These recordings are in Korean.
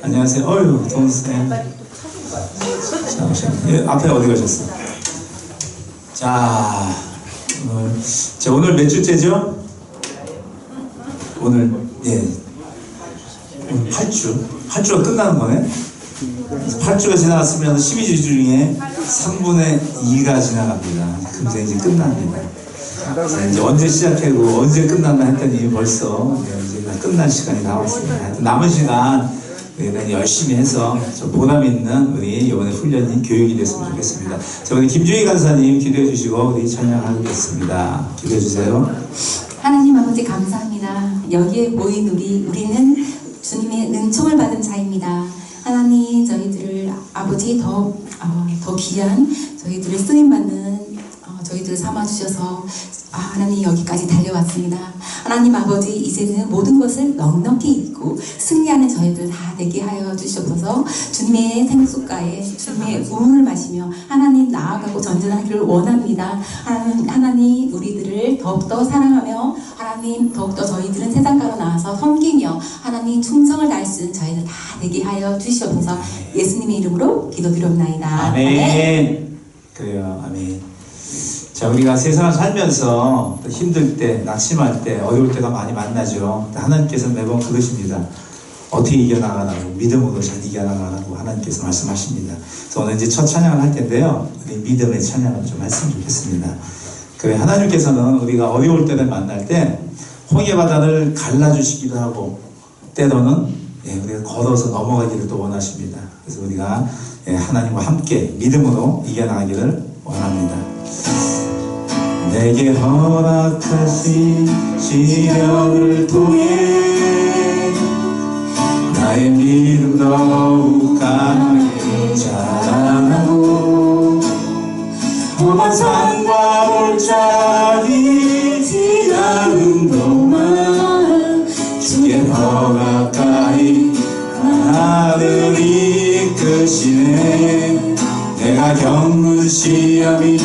안녕하세요. 어유 동생. 자, 예, 앞에 어디 가셨어? 자, 오늘, 자, 오늘 몇 주째죠? 오늘, 예. 오늘 8주. 8주가 끝나는 거네? 8주가 지나갔으면 12주 중에 3분의 2가 지나갑니다. 금세 이제 끝납니다. 자, 이제 언제 시작하고 언제 끝났나 했더니 벌써 이제 끝날 시간이 나왔습니다. 남은 시간 우리는 열심히 해서 좀 보람 있는 우리 이번에 훈련인 교육이 됐으면 좋겠습니다. 자, 우리 김주희 간사님 기도해 주시고 우리 찬양하겠습니다. 기도해 주세요. 하나님 아버지 감사합니다. 여기에 모인 우리 우리는 주님의 은총을 받은 자입니다. 하나님 저희들을 아버지 더, 어, 더 귀한 저희들을 쓰임 받는 어, 저희들을 삼아 주셔서 아, 하나님 여기까지 달려왔습니다. 하나님 아버지 이제는 모든 것을 넉넉히 잊고 승리하는 저희들 다 되게 하여 주시옵소서 주님의 생수가에 주님의 우물을 마시며 하나님 나아가고 전진하기를 원합니다. 하나님, 하나님 우리들을 더욱더 사랑하며 하나님 더욱더 저희들은 세상가로 나와서 섬기며 하나님 충성을 다할 수 있는 저희들 다 되게 하여 주시옵소서 예수님의 이름으로 기도드렸나이다. 아멘. 그래요. 아멘. 자, 우리가 세상을 살면서 또 힘들 때, 낙심할 때, 어려울 때가 많이 만나죠. 하나님께서 매번 그러십니다. 어떻게 이겨나가라고, 믿음으로 잘 이겨나가라고 하나님께서 말씀하십니다. 그래서 오늘 이제 첫 찬양을 할 텐데요. 우리 믿음의 찬양을 좀 했으면 좋겠습니다. 그래, 하나님께서는 우리가 어려울 때를 만날 때, 홍해 바다를 갈라주시기도 하고, 때로는 예, 우리가 걸어서 넘어가기를 또 원하십니다. 그래서 우리가 예, 하나님과 함께 믿음으로 이겨나가기를 원합니다. 내게 허락하신 시련을 통해 나의 믿음 더욱 강하게 자라나고 험한 산과 골짜기 지나는 동안 주께 더 가까이 나를 이끄시네. 내가 겪는 시험이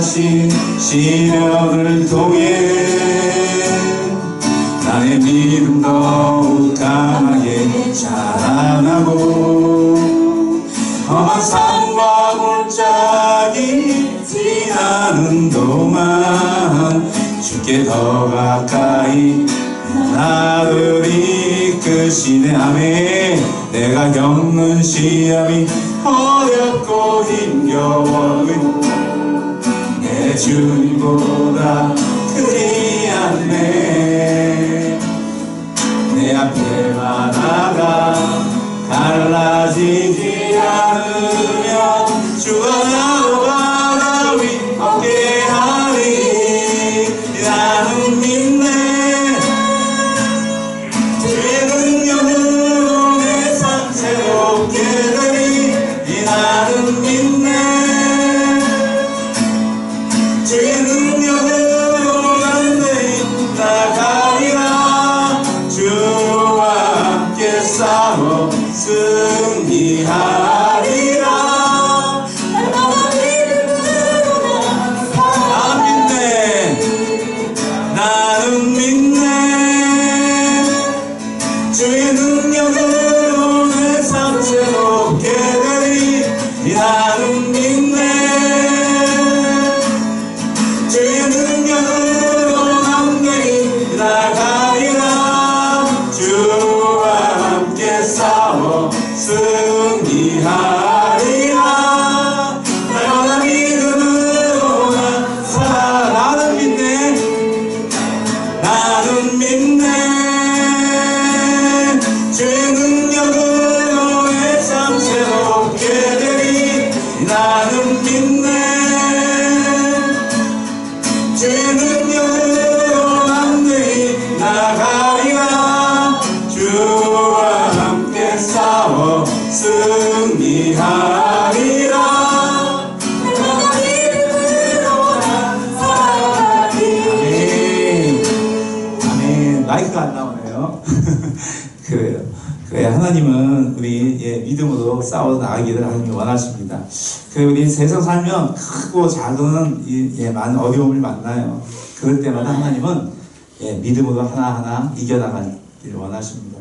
하신 시련을 통해 나의 믿음 더욱 강하게 자라나고 험한 산과 골짜기 지나는 동안 주께 더 가까이 나를 이끄시네 아멘 내가 겪는 시험이 어렵고 힘겨워 내 주님보다 크지 않네. 내 앞에 바다가 갈라지지 않으면 주가 나 من 승리하리라. 내가 믿음으로 나 살아가리 아멘. 마이크가 안 나오네요. 그래요. 그래 하나님은 우리 예, 믿음으로 싸워 나가기를 하나님이 원하십니다. 그 우리 세상 살면 크고 작은 이, 예, 많은 어려움을 만나요. 그럴 때마다 하나님은 예, 믿음으로 하나하나 이겨나가기를 원하십니다.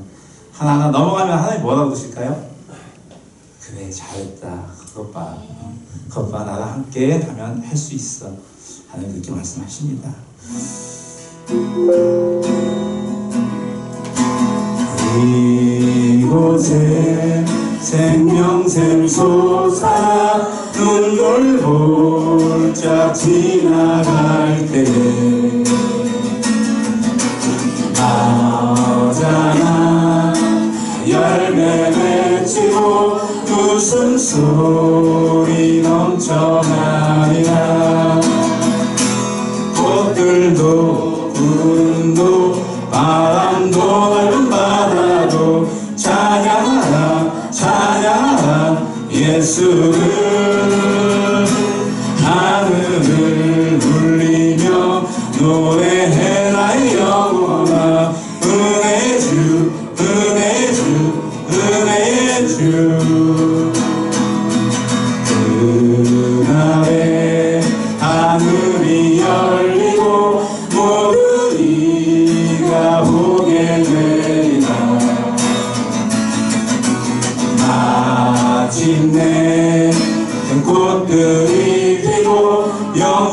하나하나 넘어가면 하나님 뭐라고 그러실까요? 그래 잘했다. 그것 봐. 어, 그것 봐. 나랑 함께 가면 할 수 있어. 하나님 그렇게 말씀하십니다. 이곳에 생명샘 솟아 눈물 홀짝 지나갈 때 나잖아. 열매 맺히고 웃음소리 넘쳐나리라 꽃들도 예 마침내 꽃들이 피고 영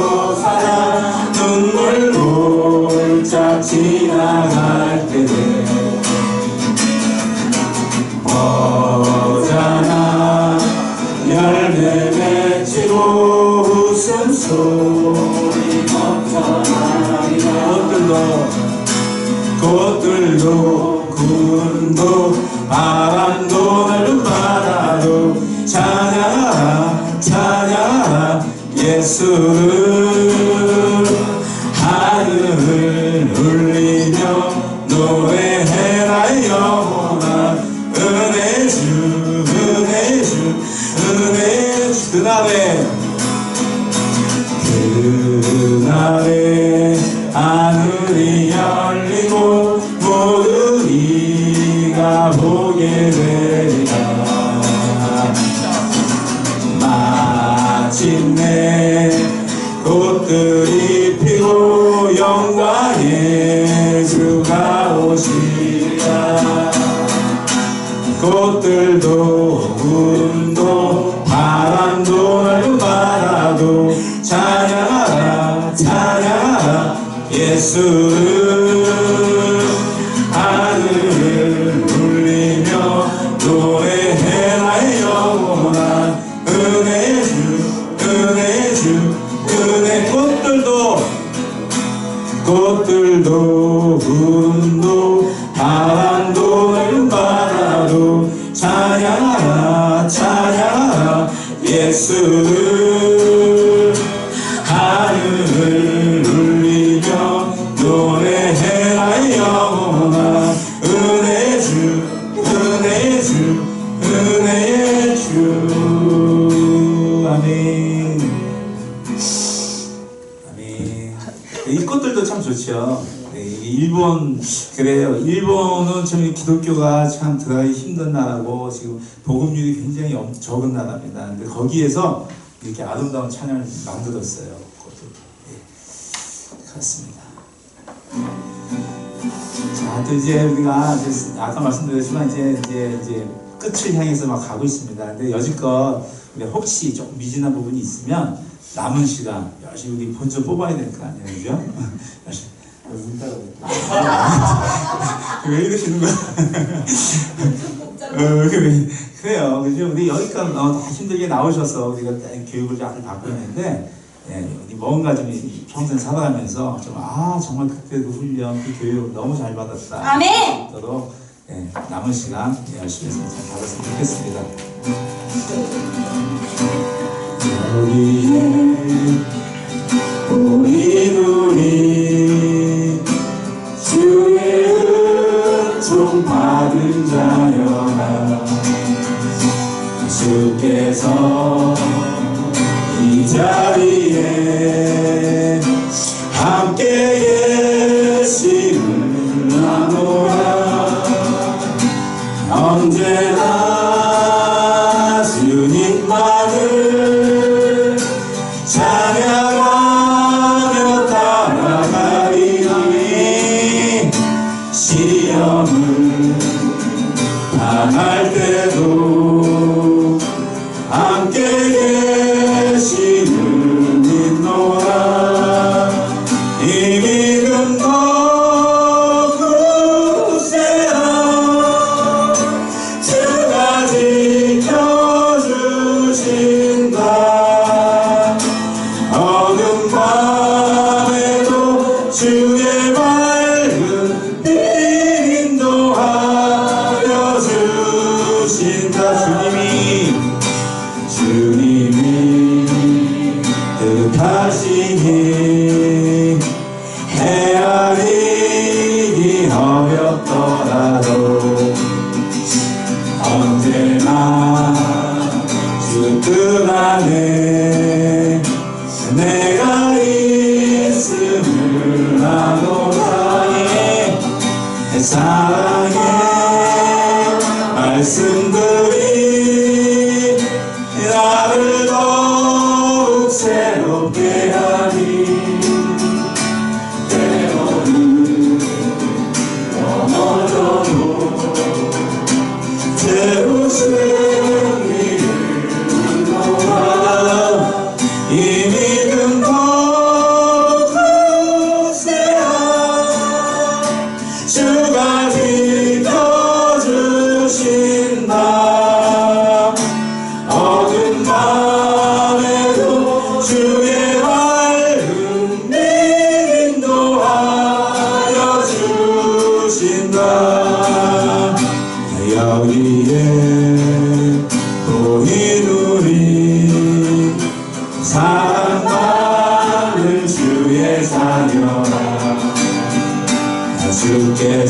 솟아나 눈물 골짝 지나갈 때에 어잖아 열매 맺히고 웃음소리 넘쳐나리라 꽃들도 꽃들도 구름도 바람도 넓은 바다도 찬양하라 찬양하라 예수를 은혜 그날에 그날에 아멘. 이 꽃들도 참 좋죠. 네, 이 일본 그래요. 일본은 참 기독교가 참 들어가기 힘든 나라고 지금 복음률이 굉장히 엄- 적은 나라입니다. 근데 거기에서 이렇게 아름다운 찬양을 만들었어요. 꽃들. 예, 그렇습니다. 자 자, 또 이제 우리가 이제 아까 말씀드렸지만 이제 이제 이제 끝을 향해서 막 가고 있습니다. 근데 여지껏 혹시 조금 미진한 부분이 있으면 남은 시간 열심히 우리 본전 뽑아야 될 거 아니에요, 그죠? 왜 이러시는 거야? 어, 그, 그래요. 그죠? 우리 여기까지 어, 다 힘들게 나오셔서 우리가 교육을 잘 받고 있는데, 예, 우리 뭔가 좀 평생 살아가면서 좀, 아, 정말 그때 그 훈련, 그 교육 너무 잘 받았다. 아멘! 도록 예, 남은 시간 열심히 해서 잘 받았으면 좋겠습니다. 우리의 우리 우리 주의 은총 받은 자여라. 주께서 이 자리에 함께 사랑의 말씀들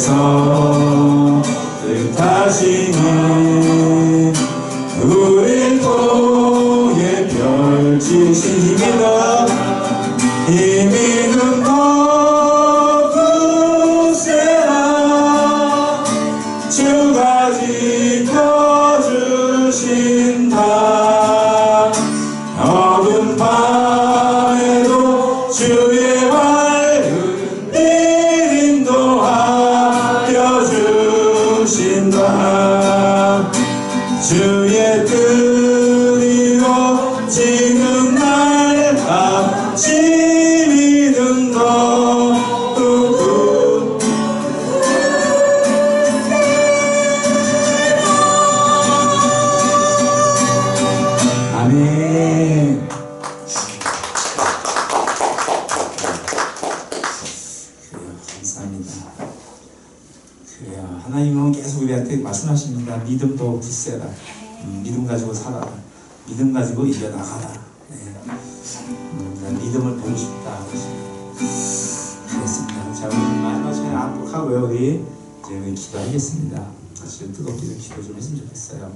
주 감사합니다. 그래요, 하나님은 계속 우리한테 말씀하십니다. 믿음도 굳세라. 음, 믿음 가지고 살아라. 믿음 가지고 이겨나가라. 네. 음, 난 믿음을 보고 싶다. 그렇습니다. 자, 우리 마지막 안복하고요. 우리 이제 우리 기도하겠습니다. 사실 뜨겁게 좀 기도 좀 했으면 좋겠어요.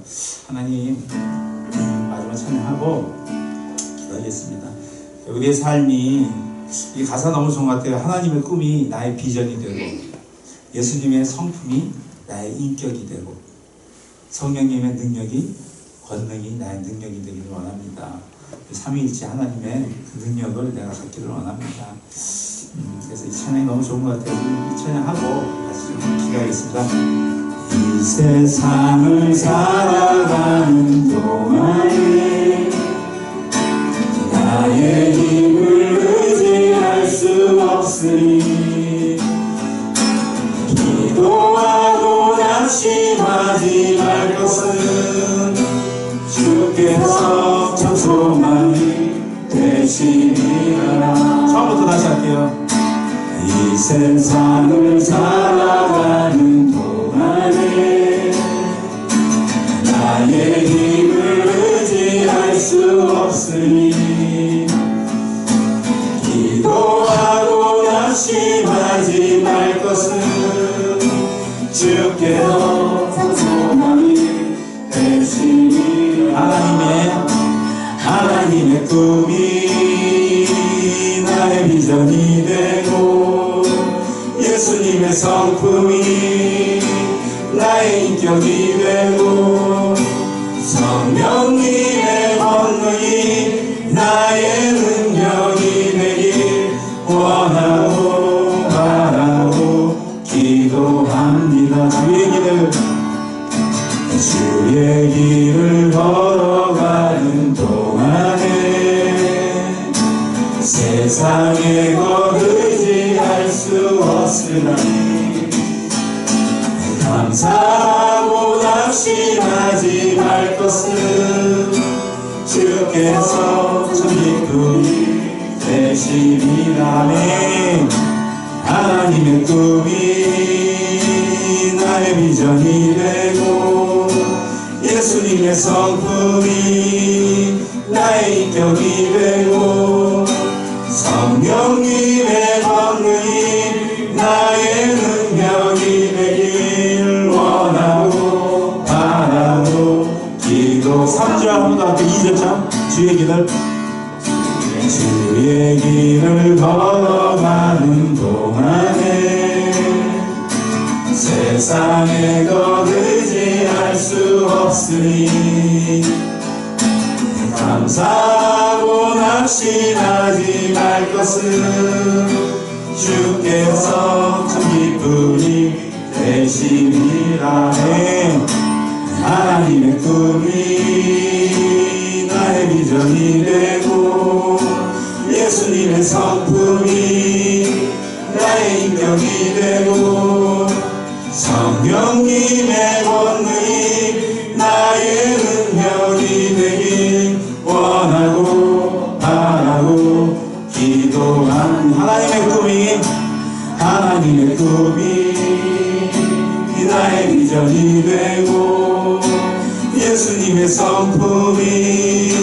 하나님, 음, 마지막 찬양하고 기도하겠습니다. 우리의 삶이 이 가사 너무 좋은 것 같아요. 하나님의 꿈이 나의 비전이 되고 예수님의 성품이 나의 인격이 되고 성령님의 능력이 권능이 나의 능력이 되기를 원합니다. 삼위일체 하나님의 그 능력을 내가 갖기를 원합니다. 음, 그래서 이 찬양이 너무 좋은 것 같아요. 이 찬양하고 다시 좀 기가하겠습니다. 이 세상을 살아가는 동안에 없으니 기도하고 낙심하지 말 것은 주께서 참 소망이 되시리라. 처음부터 다시 할게요. 이 세상을 살 나의 인격이 되고 성령님의 권능이 나의 능력이 되길 원하고 바라고 기도. 3절 한번 더 할게요. 2절 참 주의 길을 주의 길을 걸어가는 동안에 세상에 것 의지할 수 없으니 감 사하고 낙심하지 말 것은 주께서 참 기쁨이 되시리라 해 하나님의 꿈이 나의 비전이 되고 예수님의 성품이 나의 인격이 되고 성령님의 권능 나님의 꿈이 나의 비전이 되고 예수님의 성품이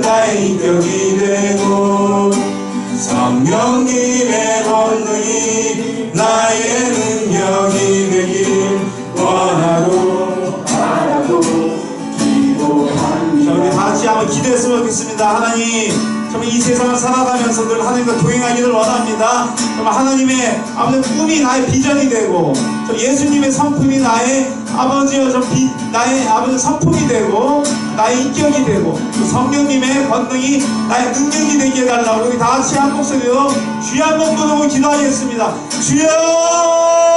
나의 인격이 되고 성령님의 권능이 나의 능력이 되길 원하고 바라고 기도합니다. 우리 다 같이 한번 기도했으면 좋겠습니다. 하나님, 이 세상을 살아가면서 늘 하나님과 동행하기를 원합니다. 정말 하나님의 아버지 꿈이 나의 비전이 되고, 저 예수님의 성품이 나의 아버지여 저 비, 나의 아버지 성품이 되고, 나의 인격이 되고, 또 성령님의 권능이 나의 능력이 되게 해달라고 우리 다 같이 한 목소리로 주여 한번 부르고 기도하겠습니다. 주여!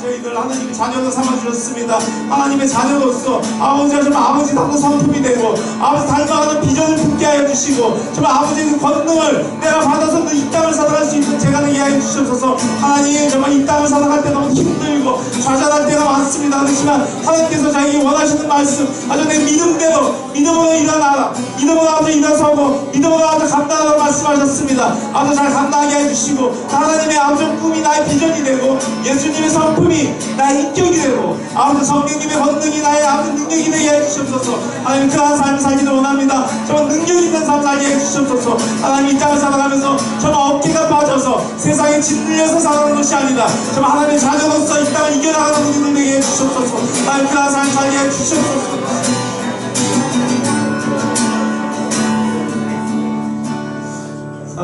저희들 하나님 자녀로 삼아주셨습니다. 하나님의 자녀로서 아버지가 정말 아버지 닮은 성품이 되고 아버지 닮아가는 비전을 품게 하여 주시고 정말 아버지의 그 권능을 내가 받아서 그 이 땅을 살아갈 수 있는 제가 되게 하여 주시옵소서. 하나님 정말 이 땅을 살아갈 때 너무 힘들고 좌절할 때가 많습니다. 그렇지만 하나님께서 자기 원하시는 말씀 아주 내 믿음대로 믿음으로 일어나라. 믿음으로 아주 일어서고 믿음으로 아주 감당하라고 말씀하셨습니다. 아주 잘 감당하게 해주시고 하나님의 아버지 꿈이 나의 비전이 되고 예수님의 성품이 나의 인격이 되고 아버지 성령님의 권능이 나의 아버지 능력이 되게 해주시옵소서. 하나님 그러한 삶을 살기를 원합니다. 정말 능력 있는 삶 살게 해주시옵소서. 하나님 이 땅을 살아가면서 정말 어깨가 빠져서 세상에 짓눌려서 살아가는 것이 아니다. 정말 하나님의 자녀로서 이 땅을 이겨나가는 우리들 되게 해주시옵소서. 하나님 그러한 삶 살게 해주시옵소서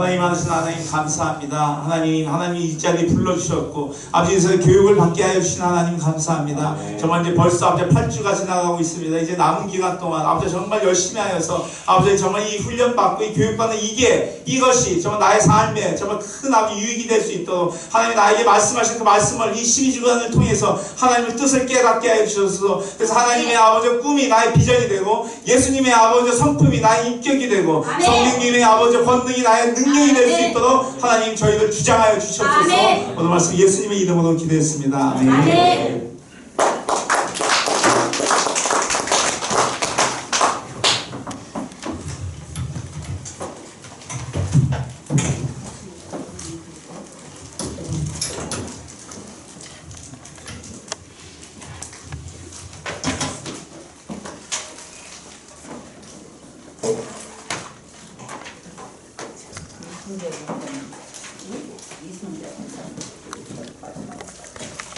하나님 귀하신 하나님 감사합니다. 하나님, 하나님 이 자리에 불러주셨고, 아버지에서 교육을 받게 하여 주신 하나님 감사합니다. 아멘. 정말 이제 벌써 아버지 8주가 지나가고 있습니다. 이제 남은 기간 동안 아버지 정말 열심히 하여서 아버지 정말 이 훈련 받고 이 교육 받는 이게, 이것이 정말 나의 삶에 정말 큰 아버지 유익이 될 수 있도록 하나님이 나에게 말씀하신 그 말씀을 이 12주간을 통해서 하나님의 뜻을 깨닫게 하여 주셔서 그래서 하나님의 아버지 꿈이 나의 비전이 되고 예수님의 아버지 성품이 나의 인격이 되고 아멘. 성령님의 아버지 권능이 나의 능력 이 될수 아멘. 있도록 하나님 저희를 주장하여 주시옵소서. 오늘 말씀 예수님의 이름으로 기도했습니다. 아멘. 아멘.